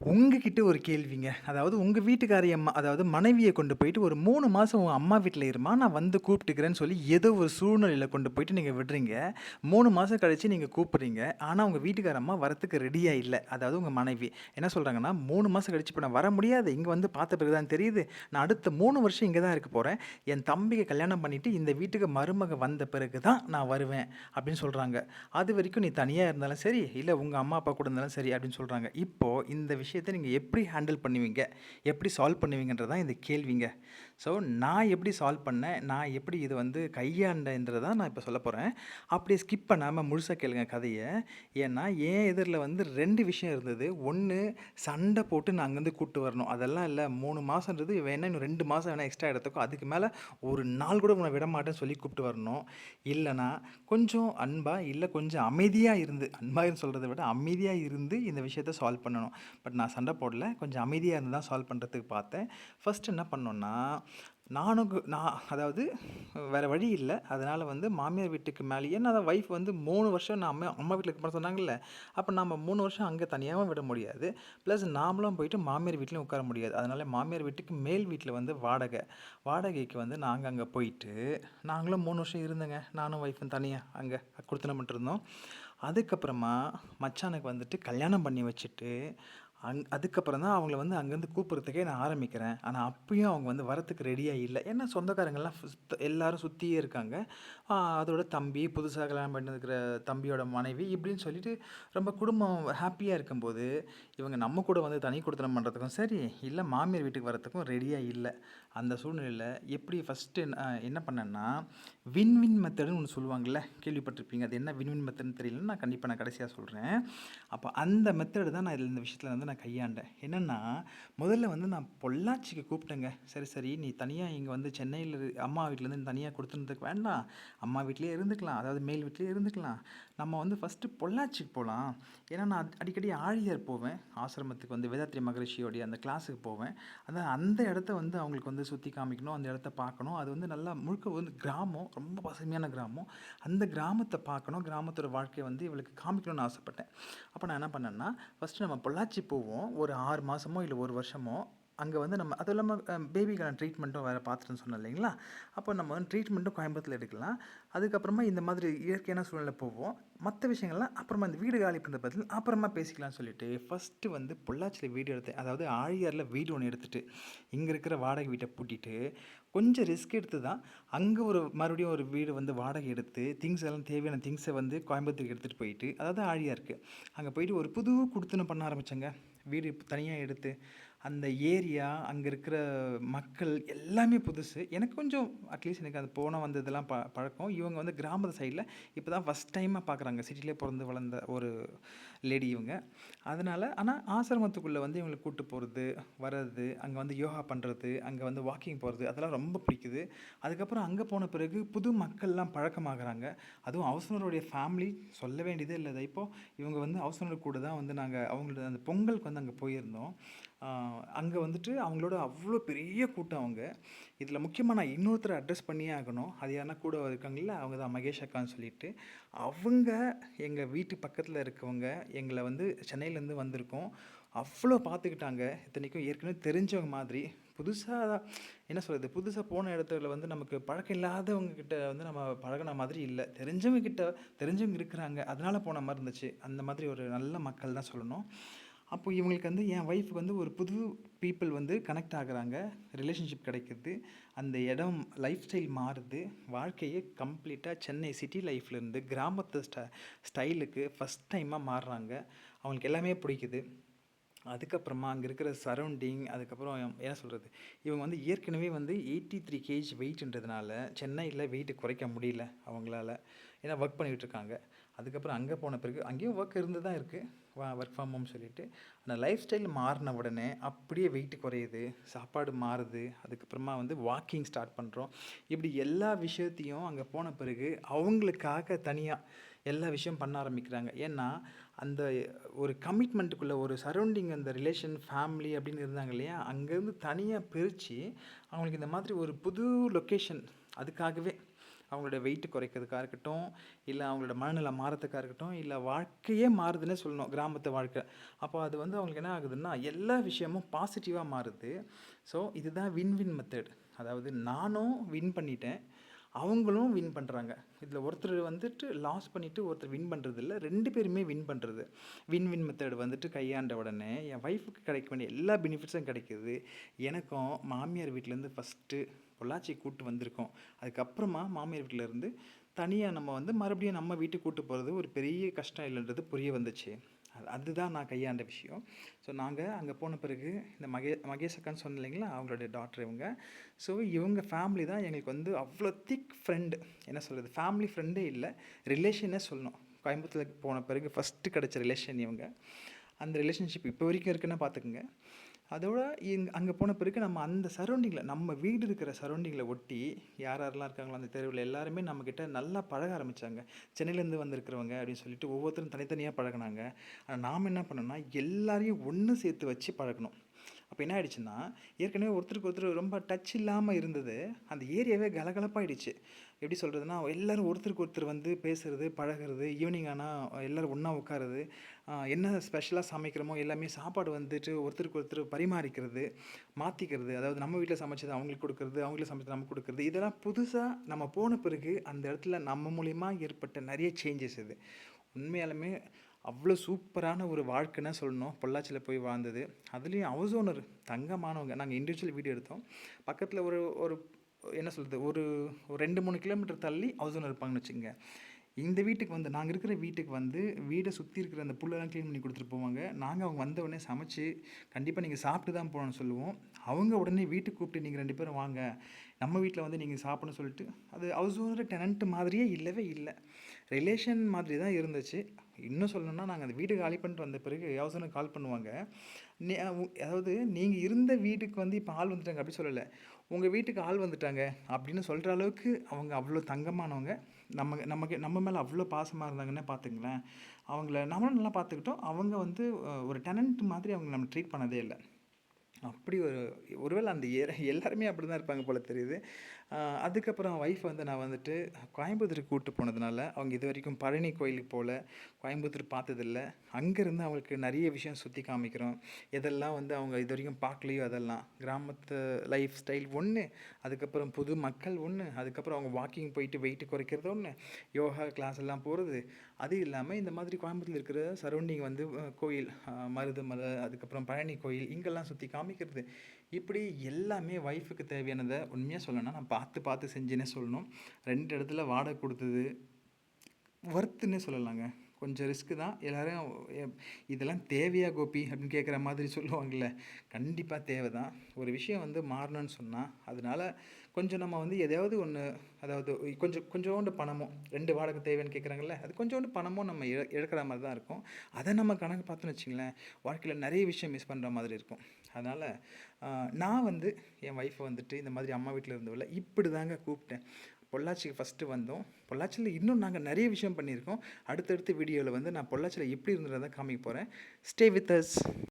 உங்ககிட்ட ஒரு கேள்விங்க. அதாவது உங்கள் வீட்டுக்காரி அம்மா, அதாவது மனைவியை கொண்டு போயிட்டு ஒரு மூணு மாதம் உங்கள் அம்மா வீட்டில் இருமா நான் வந்து கூப்பிட்டுக்கிறேன்னு சொல்லி ஏதோ ஒரு சூழ்நிலையில் கொண்டு போயிட்டு நீங்கள் விடுறீங்க. மூணு மாதம் கழித்து நீங்கள் கூப்பிட்றீங்க ஆனால் உங்கள் வீட்டுக்கார அம்மா வரத்துக்கு ரெடியாக இல்லை அதாவது உங்கள் மனைவி. என்ன சொல்கிறாங்கன்னா மூணு மாதம் கழித்து இப்போ நான் வர முடியாது. இங்கே வந்து பார்த்த பிறகு தான் தெரியுது. நான் அடுத்த மூணு வருஷம் இங்கே தான் இருக்க போகிறேன் என் தம்பிக்கு கல்யாணம் பண்ணிவிட்டு இந்த வீட்டுக்கு மருமக வந்த பிறகு தான் நான் வருவேன் அப்படின்னு சொல்கிறாங்க அது வரைக்கும் நீ தனியாக இருந்தாலும் சரி, இல்லை உங்கள் அம்மா, அப்பா கூட இருந்தாலும் சரி அப்படின்னு சொல்கிறாங்க இப்போ இந்த விஷயம் விஷயத்தை நீங்கள் எப்படி ஹேண்டில் பண்ணுவீங்க? எப்படி சால்வ் பண்ணுவீங்கன்றது தான் இந்த கேள்விங்க. ஸோ நான் எப்படி சால்வ் பண்ணேன்? நான் எப்படி இது வந்து கையாண்டேன்றத தான் நான் இப்போ சொல்லப் போகிறேன் அப்படியே ஸ்கிப் பண்ணாமல் முழுசாக கேளுங்க கதையை ஏன்னா என் எதிரில் வந்து ரெண்டு விஷயம் இருந்தது. ஒன்று சண்டை போட்டு நான் அங்கேருந்து கூப்பிட்டு வரணும். அதெல்லாம் இல்லை மூணு மாதம்ன்றது வேணால் இன்னும் ரெண்டு மாதம் வேணால் எக்ஸ்ட்ரா எடுத்துக்கோ. அதுக்கு மேலே ஒரு நாள் கூட உன்ன விடமாட்டேன்னு சொல்லி கூப்பிட்டு வரணும். இல்லைனா கொஞ்சம் அன்பாக இல்லை கொஞ்சம் அமைதியாக இருந்து அன்பாக சொல்கிறத விட அமைதியாக இருந்து இந்த விஷயத்த சால்வ் பண்ணணும். பட் நான் சண்டை போடல. கொஞ்சம் அமைதியாக இருந்து தான் சால்வ் பண்ணுறதுக்கு பார்த்தேன். ஃபஸ்ட் என்ன பண்ணோன்னா நானும் கு நான் அதாவது வேறு வழி இல்லை அதனால் வந்து மாமியார் வீட்டுக்கு மேலேயே நான் தான் வைஃப் வந்து மூணு வருஷம் நான் அம்மா அம்மா வீட்டில் இருக்க சொன்னாங்கல்ல. அப்போ நம்ம மூணு வருஷம் அங்கே தனியாகவும் விட முடியாது. ப்ளஸ் நாமளும் போயிட்டு மாமியார் வீட்லேயும் உட்கார முடியாது. அதனால் மாமியார் வீட்டுக்கு மேல் வீட்டில் வந்து வாடகை. வாடகைக்கு வந்து நாங்கள் அங்கே போயிட்டு, நாங்களும் மூணு வருஷம் இருந்தோங்க. நானும் ஒய்ஃபும் தனியாக அங்கே குடித்தனம் பண்ணிட்டுருந்தோம். அதுக்கப்புறமா மச்சானுக்கு வந்துட்டு கல்யாணம் பண்ணி வச்சுட்டு, அங் அதுக்கப்புறம் தான் அவங்கள வந்து அங்கேருந்து கூப்பிட்றதுக்கே நான் ஆரம்பிக்கிறேன். ஆனால் அப்பயும் அவங்க வந்து வரத்துக்கு ரெடியாக இல்லை ஏன்னா சொந்தக்காரங்கள்லாம் எல்லாரும் சுற்றியே இருக்காங்க. அதோட தம்பி, புதுசாக கல்யாணம் பண்ணிருக்கிற தம்பியோட மனைவி இப்படின்னு சொல்லிட்டு ரொம்ப குடும்பம் ஹாப்பியாக இருக்கும்போது, இவங்க நம்ம கூட வந்து தனி கொடுத்தனம் பண்ணுறதுக்கும் சரி, இல்லை மாமியார் வீட்டுக்கு வரத்துக்கும் ரெடியாக இல்லை அந்த சூழ்நிலையில் எப்படி ஃபஸ்ட்டு என்ன பண்ணேன்னா, வின் வின் மெத்தடுன்னு ஒன்று சொல்லுவாங்கள்ல கேள்விப்பட்டிருப்பீங்க. அது என்ன வின் வின் மெத்தட்னு தெரியலன்னா, நான் கண்டிப்பாக நான் கடைசியாக சொல்கிறேன் அப்போ அந்த மெத்தடு தான் நான் இதில் இந்த விஷயத்தில் வந்து நான் கையாண்டேன். என்னென்னா முதல்ல வந்து நான் பொள்ளாச்சிக்கு கூப்பிட்டேங்க. சரி, சரி நீ தனியாக இங்கே வந்து சென்னையில் அம்மா வீட்டிலேருந்து தனியாக கொடுத்துருந்துக்கு வேண்டாம். அம்மா வீட்லேயே இருந்துக்கலாம். அதாவது மேல் வீட்லேயே இருந்துக்கலாம். நம்ம வந்து ஃபர்ஸ்ட்டு பொள்ளாச்சிக்கு போகலாம் ஏன்னா நான் அடிக்கடி ஆழியார் போவேன். ஆசிரமத்துக்கு வந்து வேதாத்ரி மகரிஷியோடைய அந்த கிளாஸுக்கு போவேன். அதான் அந்த இடத்த வந்து அவங்களுக்கு வந்து சுத்தி காமிக்கணும். அந்த இடத்த பார்க்கணும். அது வந்து நல்லா முழுக்க வந்து கிராமம். ரொம்ப பசுமையான கிராமம். அந்த கிராமத்தை பார்க்கணும். கிராமத்தோட வாழ்க்கையை வந்து இவளுக்கு காமிக்கணும்னு ஆசைப்பட்டேன். அப்போ நான் என்ன பண்ணேன்னா, ஃபர்ஸ்ட்டு நம்ம பொள்ளாச்சி போவோம். ஒரு ஆறு மாதமோ இல்லை ஒரு வருஷமோ அங்கே வந்து நம்ம அதுவும் இல்லாமல் பேபிக்கான ட்ரீட்மெண்ட்டும் வேறு பார்த்துட்டுன்னு சொன்னோம் இல்லைங்களா? அப்போ நம்ம வந்து ட்ரீட்மெண்ட்டும் கோயம்புத்தூரில் எடுக்கலாம். அதுக்கப்புறமா இந்த மாதிரி இயற்கையான சூழ்நிலை போவோம். மற்ற விஷயங்கள்லாம் அப்புறமா இந்த வீடு காலி பண்ணுறது பத்தி அப்புறமா பேசிக்கலாம்னு சொல்லிட்டு, ஃபஸ்ட்டு வந்து பொள்ளாச்சியில் வீடு எடுத்தேன். அதாவது ஆழியாரில் வீடு ஒன்று எடுத்துகிட்டு இங்கே இருக்கிற வாடகை வீட்டை பூட்டிட்டு, கொஞ்சம் ரிஸ்க் எடுத்து தான் அங்கே ஒரு மறுபடியும் ஒரு வீடு வந்து வாடகை எடுத்து, திங்ஸ் எல்லாம் தேவையான திங்ஸை வந்து கோயம்புத்தூருக்கு எடுத்துகிட்டு போயிட்டு, அதாவது ஆழியார் இருக்குது அங்கே போயிட்டு ஒரு புது கொடுத்துன்னு பண்ண ஆரம்பித்தேங்க வீடு தனியாக எடுத்து, அந்த ஏரியா, அங்கே இருக்கிற மக்கள் எல்லாமே புதுசு. எனக்கு கொஞ்சம் அட்லீஸ்ட் எனக்கு அது போன வந்ததெல்லாம் ப பழக்கம். இவங்க வந்து கிராமத்து சைடில் இப்போ தான் ஃபர்ஸ்ட் டைமாக பார்க்குறாங்க. சிட்டிலே பிறந்து வளர்ந்த ஒரு லேடி இவங்க. அதனால் ஆனால் ஆசிரமத்துக்குள்ளே வந்து இவங்கள கூப்பிட்டு போகிறது வர்றது, அங்கே வந்து யோகா பண்ணுறது அங்கே வந்து வாக்கிங் போகிறது அதெல்லாம் ரொம்ப பிடிக்குது. அதுக்கப்புறம் அங்கே போன பிறகு புது மக்கள்லாம் பழக்கமாகுறாங்க. அதுவும் ஹவுஸ் ஃபேமிலி சொல்ல வேண்டியதே இல்லை இப்போது இவங்க வந்து ஹவுஸ் கூட தான் வந்து நாங்கள் அவங்களோட அந்த பொங்கலுக்கு வந்து அங்கே போயிருந்தோம். அங்கே வந்துட்டு அவங்களோட அவ்வளோ பெரிய கூட்டம் அவங்க. இதில் முக்கியமாக நான் இன்னொருத்தரை அட்ரஸ் பண்ணியே ஆகணும். அது யாருன்னா கூட இருக்காங்கல்ல, அவங்க தான் மகேஷ் அக்கான்னு சொல்லிட்டு. அவங்க எங்கள் வீட்டு பக்கத்தில் இருக்கவங்க. எங்களை வந்து சென்னையிலேருந்து வந்திருக்கோம். அவ்வளோ பார்த்துக்கிட்டாங்க. இத்தனைக்கும் ஏற்கனவே தெரிஞ்சவங்க மாதிரி. புதுசாக என்ன சொல்கிறது புதுசாக போன இடத்துல வந்து நமக்கு பழக்கம் இல்லாதவங்க கிட்ட வந்து நம்ம பழகின மாதிரி இல்லை தெரிஞ்சவங்க கிட்ட தெரிஞ்சவங்க இருக்கிறாங்க. அதனால போன மாதிரி இருந்துச்சு. அந்த மாதிரி ஒரு நல்ல மக்கள் தான் சொல்லணும். அப்போ இவங்களுக்கு வந்து என் ஒய்ஃப்க்கு வந்து ஒரு புது பீப்பிள் வந்து கனெக்ட் ஆகுறாங்க. ரிலேஷன்ஷிப் கிடைக்கிது அந்த இடம் லைஃப் ஸ்டைல் மாறுது. வாழ்க்கையே கம்ப்ளீட்டாக சென்னை சிட்டி லைஃப்லேருந்து கிராமத்து ஸ்ட ஸ்டைலுக்கு ஃபர்ஸ்ட் டைமாக மாறுறாங்க. அவங்களுக்கு எல்லாமே பிடிக்குது. அதுக்கப்புறமா அங்கே இருக்கிற சரௌண்டிங் அதுக்கப்புறம் என்ன சொல்கிறது இவங்க வந்து ஏற்கனவே வந்து 83 கேஜி வெயிட்ன்றதுனால, சென்னையில் வெயிட்டு குறைக்க முடியல அவங்களால. ஏன்னா ஒர்க் பண்ணிகிட்ருக்காங்க அதுக்கப்புறம் அங்கே போன பிறகு அங்கேயும் ஒர்க் இருந்து தான் இருக்குது ஒர்க் ஃப்ரம் ஹோம் சொல்லிட்டு. ஆனால் லைஃப் ஸ்டைல் மாறின உடனே அப்படியே வெயிட் குறையுது. சாப்பாடு மாறுது. அதுக்கப்புறமா வந்து வாக்கிங் ஸ்டார்ட் பண்ணுறோம் இப்படி எல்லா விஷயத்தையும் அங்கே போன பிறகு அவங்களுக்காக தனியாக எல்லா விஷயம் பண்ண ஆரம்பிக்கிறாங்க. ஏன்னா, அந்த ஒரு கமிட்மெண்ட்டுக்குள்ளே ஒரு சரௌண்டிங் அந்த ரிலேஷன், ஃபேமிலி அப்படின்னு இருந்தாங்க இல்லையா? அங்கேருந்து தனியாக பிரித்து அவங்களுக்கு இந்த மாதிரி ஒரு புது லொக்கேஷன் அதுக்காகவே அவங்களோட வெயிட் குறைக்கிறதுக்காக இருக்கட்டும் இல்லை அவங்களோட மனநிலை மாறத்துக்காக இருக்கட்டும் இல்லை வாழ்க்கையே மாறுதுன்னே சொல்லணும் கிராமத்து வாழ்க்கை. அப்போ அது வந்து அவங்களுக்கு என்ன ஆகுதுன்னா எல்லா விஷயமும் பாசிட்டிவாக மாறுது. ஸோ இதுதான் வின் வின் மெத்தட் அதாவது நானும் வின் பண்ணிட்டேன். அவங்களும் வின் பண்ணுறாங்க இதில் ஒருத்தர் வந்துட்டு லாஸ் பண்ணிவிட்டு ஒருத்தர் வின் பண்ணுறது இல்லை ரெண்டு பேருமே வின் பண்ணுறது வின் வின் மெத்தட் வந்துட்டு கையாண்ட உடனே என் ஒய்ஃபுக்கு கிடைக்க வேண்டிய எல்லா பெனிஃபிட்ஸும் கிடைக்கிது. எனக்கும் மாமியார் வீட்டிலேருந்து ஃபஸ்ட்டு பொள்ளாச்சி கூட்டு வந்திருக்கோம். அதுக்கப்புறமா மாமியார் வீட்டிலேருந்து தனியாக நம்ம வந்து மறுபடியும் நம்ம வீட்டுக்கு கூட்டு போகிறது ஒரு பெரிய கஷ்டம் இல்லைன்றது புரிய வந்துச்சு. அதுதான் நான் கையாண்ட விஷயம். ஸோ நாங்கள் அங்கே போன பிறகு இந்த மகே மகேஷ் அக்கான்னு சொன்னேன் இல்லைங்களா? அவங்களுடைய டாக்டர் இவங்க. ஸோ இவங்க ஃபேமிலி தான் எங்களுக்கு வந்து அவ்வளோ திக் ஃப்ரெண்டு என்ன சொல்கிறது ஃபேமிலி ஃப்ரெண்டே இல்லை. ரிலேஷனே சொல்லணும். கோயம்புத்தூருக்கு போன பிறகு ஃபஸ்ட்டு கிடச்ச ரிலேஷன் இவங்க. அந்த ரிலேஷன்ஷிப் இப்போ வரைக்கும் இருக்குன்னு பார்த்துக்குங்க. அதோட இங் அங்கே போன பிறகு நம்ம அந்த சரௌண்டிங்கில் நம்ம வீடு இருக்கிற சரௌண்டிங்கில் ஒட்டி யார் யாரெல்லாம் இருக்காங்களோ அந்த தெருவில் எல்லாருமே நம்மக்கிட்ட நல்லா பழக ஆரம்பித்தாங்க சென்னையிலேருந்து வந்திருக்கிறவங்க அப்படின்னு சொல்லிட்டு ஒவ்வொருத்தரும் தனித்தனியாக பழகினாங்க. ஆனால் நாம் என்ன பண்ணோம்னா எல்லாரையும் ஒன்று சேர்த்து வச்சு பழகணும் அப்போ என்ன ஆயிடுச்சுன்னா ஏற்கனவே ஒருத்தருக்கு ஒருத்தர் ரொம்ப டச் இல்லாமல் இருந்தது. அந்த ஏரியாவே கலகலப்பாயிடுச்சு. எப்படி சொல்கிறதுனா எல்லோரும் ஒருத்தருக்கு ஒருத்தர் வந்து பேசுகிறது பழகிறது ஈவினிங் ஆனால் எல்லோரும் ஒன்றா உட்காருது. என்ன ஸ்பெஷலாக சமைக்கிறோமோ எல்லாமே சாப்பாடு வந்துட்டு ஒருத்தருக்கு ஒருத்தர் பரிமாறிக்கிறது மாற்றிக்கிறது அதாவது நம்ம வீட்டில் சமைச்சது அவங்களுக்கு கொடுக்குறது அவங்கள சமைச்சது நமக்கு கொடுக்குறது. இதெல்லாம் புதுசாக நம்ம போன பிறகு அந்த இடத்துல நம்ம மூலிமா ஏற்பட்ட நிறைய சேஞ்சஸ் இது. உண்மையாலுமே அவ்வளோ சூப்பரான ஒரு வாழ்க்கைன்னு சொல்லணும். பொள்ளாச்சியில் போய் வாழ்ந்தது. அதுலேயும் ஹவுஸ் ஓனர் தங்கமானவங்க. நாங்கள் இண்டிவிஜுவல் வீடியோ எடுத்தோம். பக்கத்தில் ஒரு ஒரு என்ன சொல்கிறது ஒரு ஒரு ரெண்டு மூணு கிலோமீட்டர் தள்ளி ஹவுஸ் ஓனர் இருப்பாங்கன்னு வச்சுங்க இந்த வீட்டுக்கு வந்து நாங்கள் இருக்கிற வீட்டுக்கு வந்து வீடை சுற்றி இருக்கிற அந்த புல்லெல்லாம் க்ளீன் பண்ணி கொடுத்துட்டு போவாங்க. நாங்கள் அவங்க வந்த உடனே சமைச்சு கண்டிப்பாக நீங்கள் சாப்பிட்டு தான் போகணும்னு சொல்லுவோம். அவங்க உடனே வீட்டுக்கு கூப்பிட்டு நீங்கள் ரெண்டு பேரும் வாங்க. நம்ம வீட்டில் வந்து நீங்கள் சாப்பிடணும் சொல்லிட்டு அது ஹவுஸ் ஓனர் டெனண்ட் மாதிரியே இல்லவே இல்லை. ரிலேஷன் மாதிரி தான் இருந்துச்சு. இன்னும் சொல்லணும்னா நாங்கள் அந்த வீட்டுக்கு காலி பண்ணிட்டு வந்த பிறகு ஹவுஸ் கால் பண்ணுவாங்க. அதாவது நீங்கள் இருந்த வீட்டுக்கு வந்து இப்போ ஆள் வந்துட்டாங்க அப்படி சொல்லலை. உங்கள் வீட்டுக்கு ஆள் வந்துட்டாங்க அப்படின்னு சொல்கிற அளவுக்கு அவங்க அவ்வளோ தங்கமானவங்க. நம்ம நமக்கு நம்ம மேலே அவ்வளோ பாசமாக இருந்தாங்கன்னு பார்த்துங்களேன் அவங்கள நம்மளும் நல்லா பார்த்துக்கிட்டோம் அவங்க வந்து ஒரு டெனண்ட் மாதிரி அவங்க நம்ம ட்ரீட் பண்ணதே இல்லை. அப்படி ஒரு ஒருவேளை அந்த எல்லாருமே அப்படி தான் இருப்பாங்க போல் தெரியுது. அதுக்கப்புறம் ஒய்ஃப் வந்து நான் வந்துட்டு கோயம்புத்தூருக்கு கூப்பிட்டு போனதுனால அவங்க இது வரைக்கும் பழனி கோயிலுக்கு போகல கோயம்புத்தூர் பார்த்ததில்ல. அங்கேருந்து அவங்களுக்கு நிறைய விஷயம் சுற்றி காமிக்கிறோம். எதெல்லாம் வந்து அவங்க இது வரைக்கும் பார்க்கலையோ அதெல்லாம். கிராமத்து லைஃப் ஸ்டைல் ஒன்று அதுக்கப்புறம் புது மக்கள் ஒன்று அதுக்கப்புறம் அவங்க வாக்கிங் போயிட்டு வெயிட்டு குறைக்கிறது ஒன்று யோகா கிளாஸ் எல்லாம் போகிறது அது இல்லாமல் இந்த மாதிரி கோயம்புத்தூர் இருக்கிற சரௌண்டிங் வந்து கோயில் மருதமலை அதுக்கப்புறம் பழனி கோயில் இங்கெல்லாம் சுற்றி காமிக்கிறது. இப்படி எல்லாமே ஒய்ஃபுக்கு தேவையானதை உண்மையாக சொல்லணும்னா நான் பார்த்து பார்த்து செஞ்சேன்னே சொல்லணும். ரெண்டு இடத்துல வாடகை கொடுத்தது ஒர்த்துன்னே சொல்லலாங்க. கொஞ்சம் ரிஸ்க்கு தான். எல்லோரும் இதெல்லாம் தேவையா கோபி? அப்படின்னு கேட்குற மாதிரி சொல்லுவாங்கள்ல கண்டிப்பாக தேவை தான் ஒரு விஷயம் வந்து மாறணும்னு சொன்னால் அதனால் கொஞ்சம் நம்ம வந்து எதையாவது ஒன்று அதாவது கொஞ்சம் கொஞ்சோண்டு பணமோ ரெண்டு வாடகை தேவைன்னு கேட்குறாங்கல்ல அது கொஞ்சோண்டு பணமோ நம்ம இழ இழக்கிற மாதிரி தான் இருக்கும். அதை நம்ம கணக்கு பார்த்தோன்னு வச்சிங்களேன் வாழ்க்கையில் நிறைய விஷயம் மிஸ் பண்ணுற மாதிரி இருக்கும். அதனால் நான் வந்து என் ஒய்ஃபை வந்துட்டு இந்த மாதிரி அம்மா வீட்டில் இருந்தவள இப்படி தாங்க கூப்பிட்டேன். பொள்ளாச்சிக்கு ஃபஸ்ட்டு வந்தோம். பொள்ளாச்சியில் இன்னும் நாங்கள் நிறைய விஷயம் பண்ணியிருக்கோம். அடுத்தடுத்த வீடியோவில் வந்து நான் பொள்ளாச்சியில் எப்படி இருந்ததை காமிக்க போகிறேன் ஸ்டே வித் அஸ்